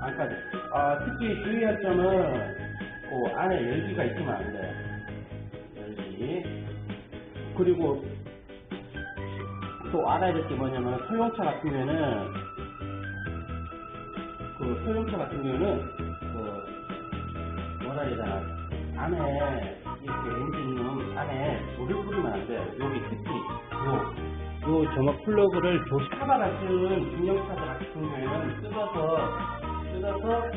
안까지. 아, 특히 주의할 점은 그 안에 열기가 있으면 안 돼요. 열기. 그리고 또 알아야 될 게 뭐냐면 소형차 같은 경우에는 그 소형차 같은 경우에는 그 뭐라 해야 되나 안에 이렇게 엔진룸 안에 물을 뿌리면 안 돼요. 여기 특히 요 요 점막 플러그를 조심 카바나 쓰는 중형차들 같은 경우에는 뜯어서 뜯어서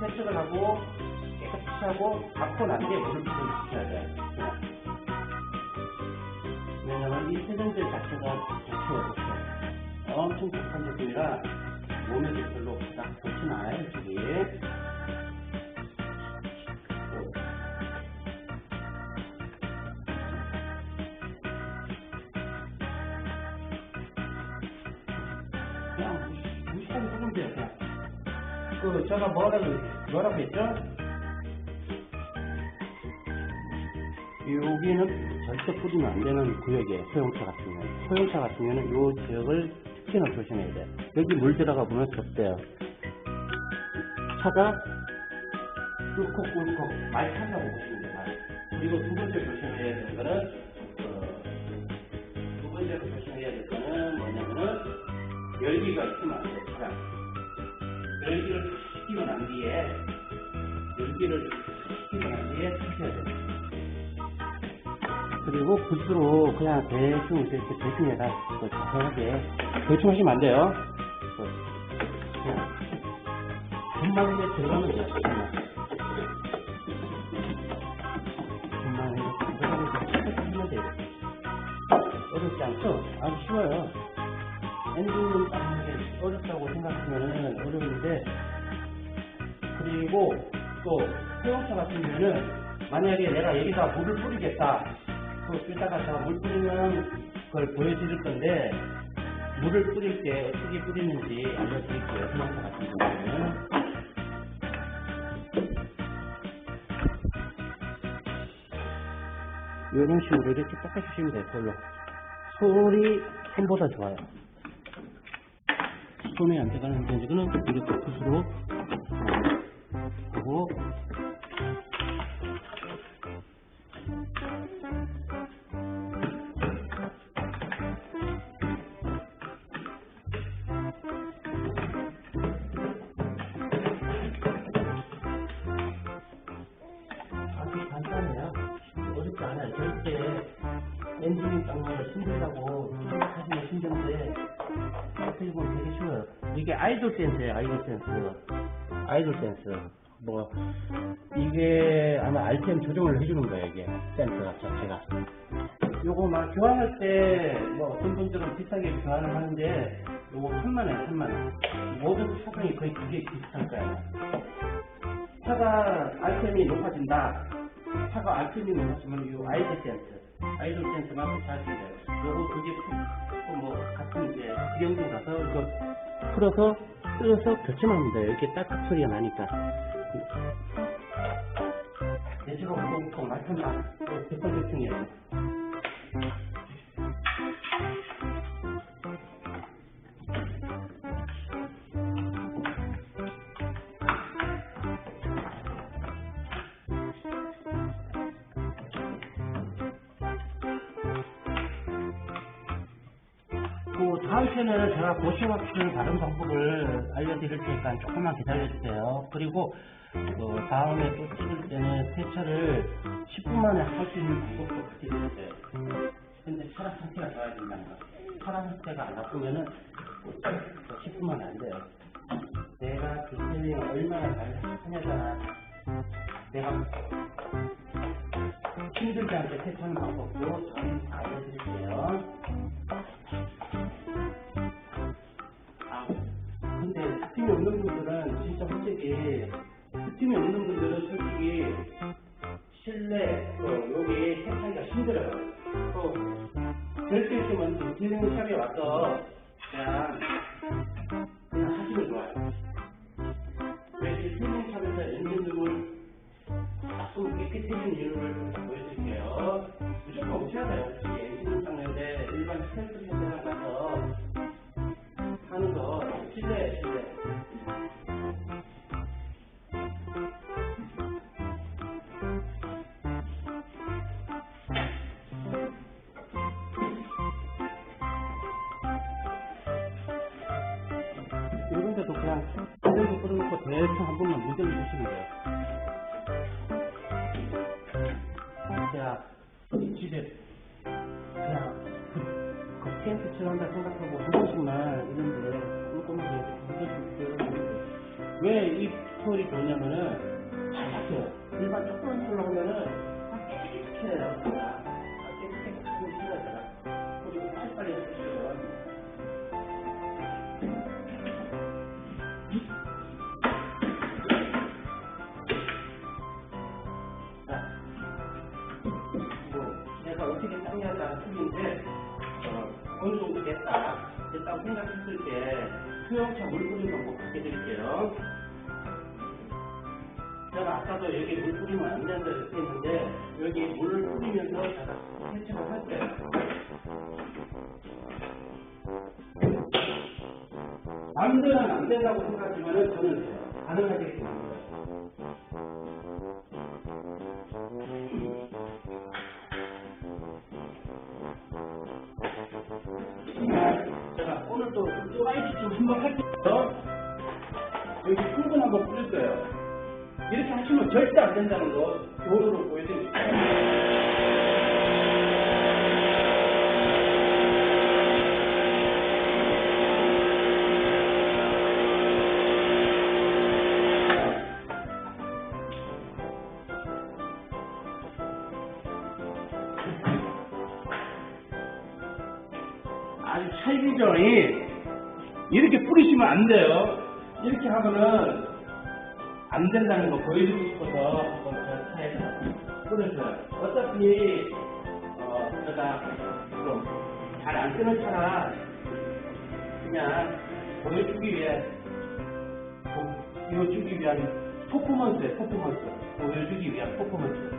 세척을 하고 깨끗이 하고 닦고 난 뒤에 물을 뿌리셔야 돼요. 네. 왜냐면 이 세정제 자체가 자체가 엄청 독한 제품이라 몸에도 별로 딱 좋진 않아요, 솔직히. 제가 뭐라고, 뭐라고 했죠? 여기는 절대 뿌리면 안 되는 구역이에요. 소형차 같은 경우는. 소형차 같은 경우는 이 지역을 특히나 조심해야 돼요. 여기 물 들어가 보면 좁대요. 차가 꿀꺽꿀꺽 많이 탄다고 보시면 돼요. 그리고 두 번째 조심해야 되는 거는 어, 두 번째로 조심해야 될 거는 뭐냐면은 열기가 있으면 안 돼요. 차가. 열기를 식히고 난 뒤에 열기를 식히고 난 뒤에 타셔야 돼요. 그리고 붓으로 그냥 대충 이렇게 대충 해다 그 자세하게 대충 하시면 안 돼요. 그 그냥 금방에 들어가면 돼요. 금방. 금방에 들어가면 돼요. 어렵지 않죠? 아주 쉬워요. 게 어렵다고 생각하면 어려운데 그리고 또 소형차 같은 경우는 만약에 내가 여기다 물을 뿌리겠다. 그 뼈다가 제가 물 뿌리는 걸 보여드릴 건데 물을 뿌릴 때 어떻게 뿌리는지 알려드릴게요. 소형차 같은 경우는. 이런 식으로 이렇게 닦아주시면 돼요 볼로. 손이 손보다 좋아요. 손에 안 들어가는 정도는 이렇게 붓으로 하고 아주 간단해요. 어렵지 않아요. 절대 엔진이 거 힘들다고 생각하시면 힘든데 보면 되게 쉬워요. 이게 아이돌 센스예요. 아이돌 센스. 아이돌 센스. 뭐 이게 아마 RPM 조정을 해주는 거예요. 이게 센스 자체가. 요거 막 교환할 때 뭐 어떤 분들은 비싸게 교환을 하는데 요거 3만 원, 3만 원. 모든 차종이 거의 두개 비슷할 거예요. 차가 RPM이 높아진다. 차가 RPM이 높아지면 이 아이돌 센스, 아이돌 센스만 붙여주면 돼요. 요거 두개 뭐 같은 이제 비용도 가서 이거 풀어서 뜯어서 교체만 돼요. 이렇게 딱딱 소리가 나니까. 내지로 운동통 말탄다. 대통령층이에요. 다음 편에는 제가 보시왁스 다른 방법을 알려드릴 테니까 조금만 기다려주세요. 그리고 그 다음에 또 찍을 때는 세차를 10분 만에 할 수 있는 방법도 같이 드릴게요. 근데 혈압 상태가 좋아야 된다는 거. 혈압 상태가 안 나쁘면은 10분 만에 안 돼요. 내가 디테일링 얼마나 잘 하냐잖아. 내가 힘들지 않게 세차하는 방법도 다 알려드릴게요. 없는 분들은 진짜 솔직히 스팀이 없는 분들은 솔직히 실내 어, 여기 세차기가 힘들어요. 또 절대 있으면 딜링 샵에 와서 그냥 그냥 하시면 좋아요. 왜 딜링 샵에서 엔진 부분 닦고 깨끗해진 이유를 보여드릴게요. 무조건 오셔야 돼요. 혹시 엔진 닦는데 일반 스탠스 샵에 가서 하는 거 실례 좋냐면은 잘랐어요. 일반 조그만 털로 하면은 다 깨끗해요. 다 깨끗하게 하기 싫어요. 그리고 빨리빨리 해주세요. 내가 어떻게 따라 틀린데, 어, 어느 정도 됐다. 됐다고 생각했을 때, 수영차 물 뿌리는 방법 가르쳐 드릴게요. 제가 아까도 여기 물 뿌리면 안 된다 이렇게 했는데, 여기 물을 뿌리면서 세척을 할 거예요. 남들은 안 된다고 생각하지만은 저는 가능하겠습니다. 제가 오늘도 또라이치 좀 한번 할게요. 이렇게 하시면 절대 안 된다는 거 도로로 보여드릴게요. 아주 찰기죠. 이. 이렇게 뿌리시면 안 돼요. 이렇게 하면은 안 된다는 거 보여주고 싶어서 한번 저 차에서 뿌려줘요. 어차피 어 제가 좀잘 안 쓰는 차라 그냥 보여주기 위해 보- 보여주기 위한 퍼포먼스에 퍼포먼스 보여주기 위한 퍼포먼스.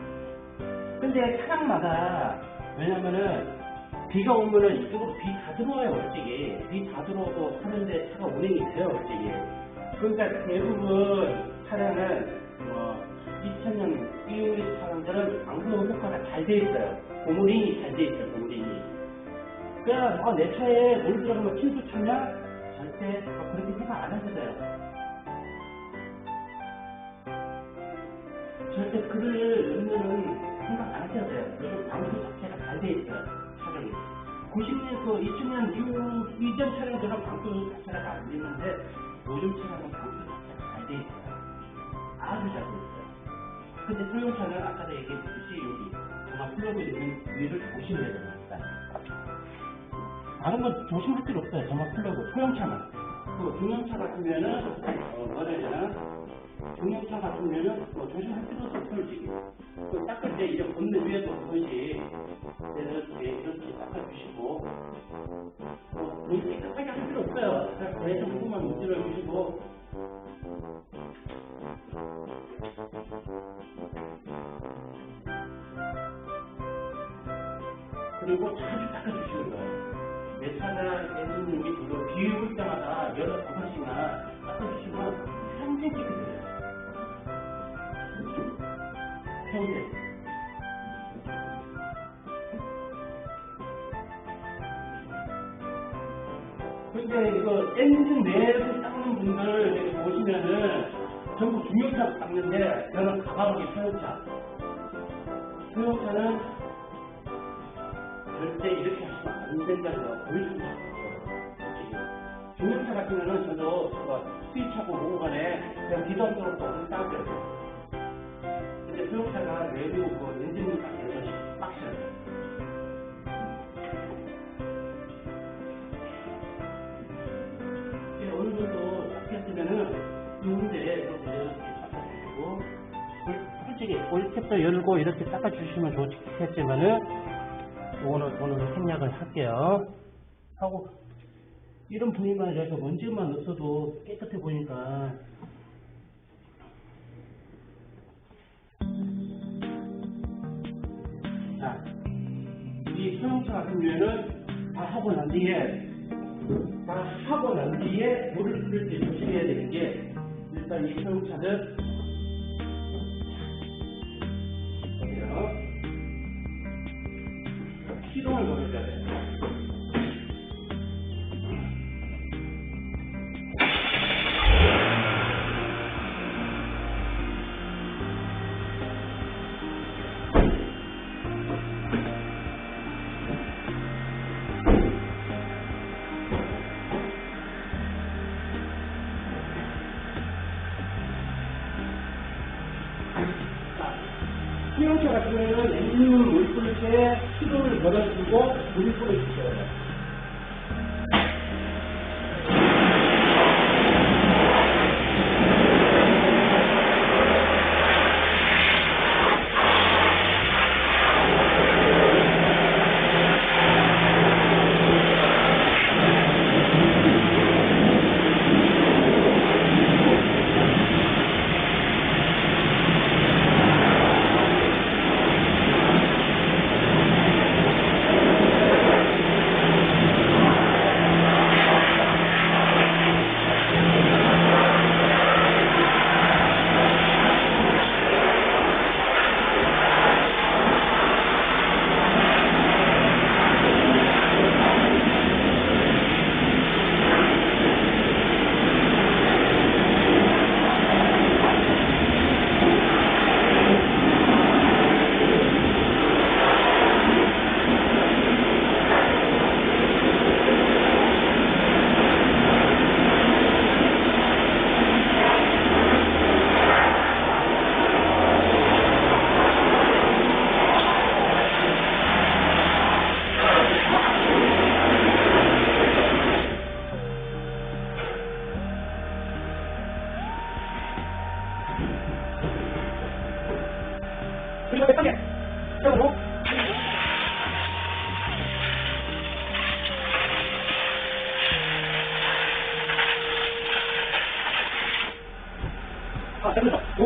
근데 차량마다 왜냐면은 비가 오면은 이쪽으로 비 다 들어와요 솔직히 비 다 들어오고 하는데 차가 운행이 돼요 솔직히 그러니까 대부분 차량은 뭐 2000년 이후의 차량들은 방수용 효과가 잘 돼 있어요 고무링이 잘 돼 있어요 고무링이 그러니까 어, 내 차에 물 들어가면 침수 차냐 절대 어, 그렇게 생각 안 하셔도 돼요 절대 글을 넣으면은 생각 안 하셔도 돼요. 요즘 방수 자체가 잘 돼 있어요. 차량이. 90년, 그 2000년 이후 이전 차량들은 방수 자체가 잘안 되는데 요즘 차량은 방수 자체가 잘돼 있어요. 아주 잘돼 있어요. 근데 소형차는 아까도 얘기했듯이 여기 정말 플러그 있는 위를 조심해야 됩니다. 다른 건 조심할 필요 없어요. 정말 플러그 소형차만. 그 중형차 같으면은 어, 되나? 중형차 같으면은 뭐 조심할 필요 없어요. 그 닦을 때 이제 걷는 위에도 얘는 이런 식으로 닦아주시고 뭐 너무 깨끗하게 할 필요 없어요. 그냥 대충 조금만 문질러 주시고 그리고 자주 닦아주시는 거예요. 내 차나 엔진님이 그거 비울 때마다 여러 두 번씩만 닦아주시면 평생 깨끗 평생. 근데 이거 엔진 내에서 닦는 분들 보시면은 전부 중형차 닦는데 저는 가방이 소형차. 소형차는 절대 이렇게 하시면 안 된다는 싶어요. 솔직히. 중형차 같으면은 저도 뭐 수입차고 뭐고 간에 그냥 또 닦아요. 근데 소형차가 내부 그 엔진을 닦는 빡셔요. 어느 정도 닦였으면은 좋은데 닦아주시고 솔직히 올캡도 열고 이렇게 닦아주시면 좋겠지만은 오늘 오늘 생략을 할게요. 하고 이런 분위기만 이래서 먼지만 없어도 깨끗해 보니까 경우에는 다 하고 난 뒤에 다 하고 난 뒤에 물을 뿌릴 때 조심해야 되는 게 일단 이 소형차는 수용차 같은 경우에는 엔진을 물 뿌릴 때 시동을 걸어주고 물을 뿌려주셔야 돼요.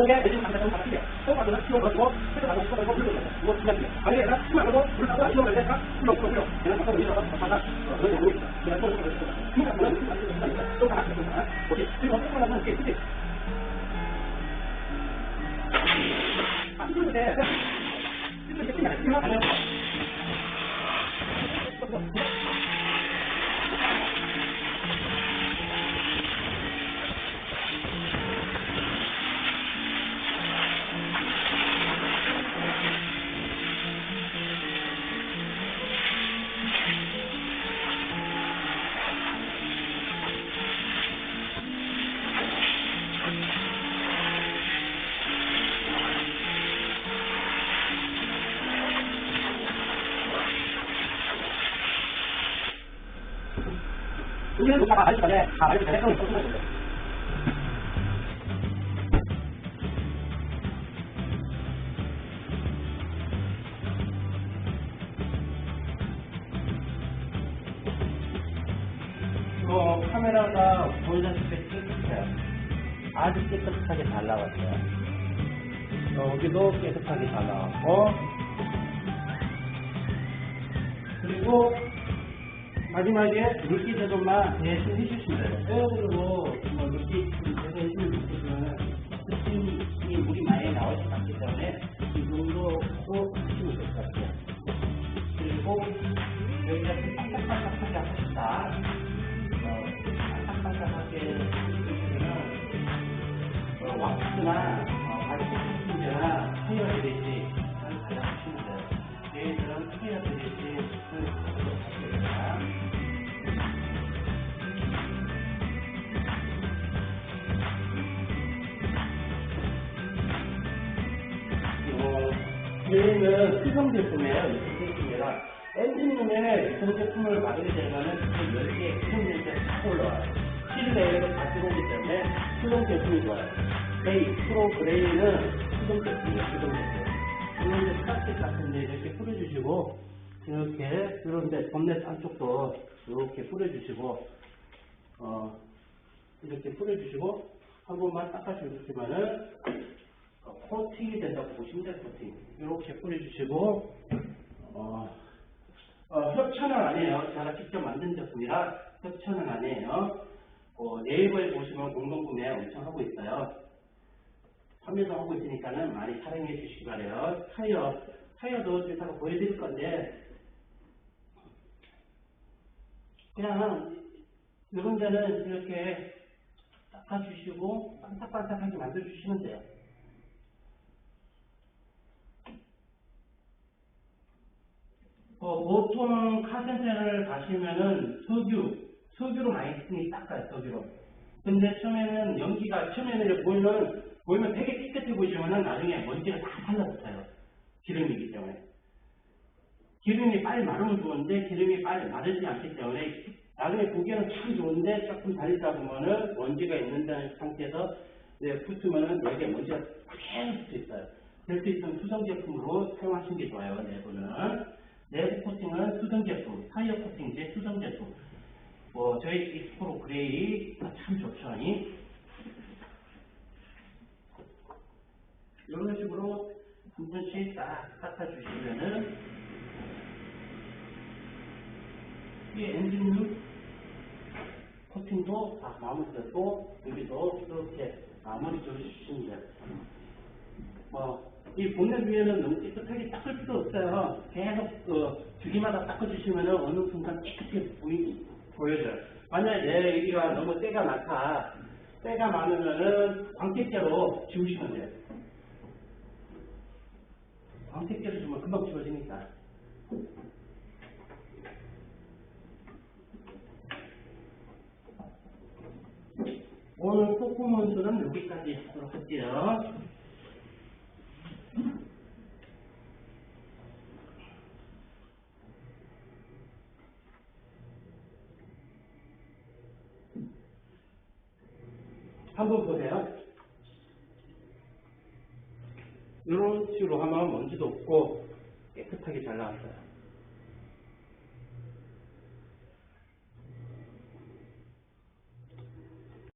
됐어. 요게 내지는 상태 좀 바뀌게. 소가도는 키워 가지고 세트 가지고 수가 되고 불러 이거 두면 돼. 아니 얘가 키워 가지고 불 타고 키워 갈 때가 불러 불러 불러. 얘는 바꿔 밀어 가지고 바꿔. 그래 모르겠 내가 또 그래. 그러니까 그런 또 하나 또 하나. 오케이. 그리고 또 하나 이렇게 그치? 아, 이 녹화가 알기 전에 다 알기 전에 그럼 써주면 돼. 이거 카메라가 보여줬을 때 깨끗해요. 아주 깨끗하게 잘 나왔어요. 여기도 깨끗하게 잘 나왔고, 그리고 마지막에 물기 제거만 대신 해주시면 돼요. 빼어들고 뭐 물기 제거해주면 좋겠지만 스팀이 물이 많이 나올 수 있기 때문에 이 정도로 하시면 될 것 같아요. 그리고 여기가. 어, 반짝반짝하게 해주시면 어, 왁스나 어, 바이크 문제나 타이어 드레시 가져가시면 돼요. 얘들은 타이어 드레시 수성 제품이에요. 제품이라 엔진룸에 유통 제품을 만들게 되면은 그 열기에 수성 제품이 딱 올라와요. 실내에서 다 들어오기 때문에 수성 제품이 좋아요. 그레이, 프로 그레이는 수성 제품이에요. 수성 제품. 이런 이제 플라스틱 같은 데 이렇게 뿌려주시고 이렇게 이런데 범넷 안쪽도 이렇게 뿌려주시고 어 이렇게 뿌려주시고 한 번만 닦아주시면은 어, 코팅이 된다고 보시면 돼요 코팅 이렇게 뿌려주시고 어, 어, 협찬은 아니에요. 제가 직접 만든 제품이라 협찬은 아니에요. 어, 네이버에 보시면 공동구매 엄청 하고 있어요. 판매도 하고 있으니까는 많이 사랑해 주시기 바래요. 타이어 타이어도 제가 보여드릴 건데 그냥 이런 데는 이렇게 닦아주시고 반짝반짝하게 만들어주시면 돼요. 어, 보통 카센터를 가시면은 석유, 석유로 많이 쓰니 닦아요, 석유로. 근데 처음에는 연기가, 처음에는 보이면, 보이면 되게 깨끗해 보이지만은 나중에 먼지가 다 달라붙어요. 기름이기 때문에. 기름이 빨리 마르면 좋은데 기름이 빨리 마르지 않기 때문에 나중에 보기에는 참 좋은데 조금 달리다 보면은 먼지가 있는 상태에서 이제 붙으면은 여기에 먼지가 계속 붙어 있어요. 될 수 있으면 수성 제품으로 사용하시는 게 좋아요. 내부는 내부 코팅은 수성 제품, 타이어 코팅 이제 수성 제품. 뭐 저희 익스프로 그레이가 참 좋죠. 이. 이런 식으로 한 번씩 딱 닦아주시면은 이 엔진룸 코팅도 다 마무리됐고 여기도 이렇게 마무리 줘주시면 돼요. 뭐, 이 본넷 위에는 너무 깨끗하게 닦을 필요 없어요. 계속 그 주기마다 닦아주시면은 어느 순간 깨끗하게 보이, 보여져요. 만약에 내 여기가 너무 때가 많다. 때가 많으면은 광택제로 지우시면 돼요. 광택제로 주면 금방 지워지니까. 오늘 퍼포먼스는 여기까지 하도록 할게요.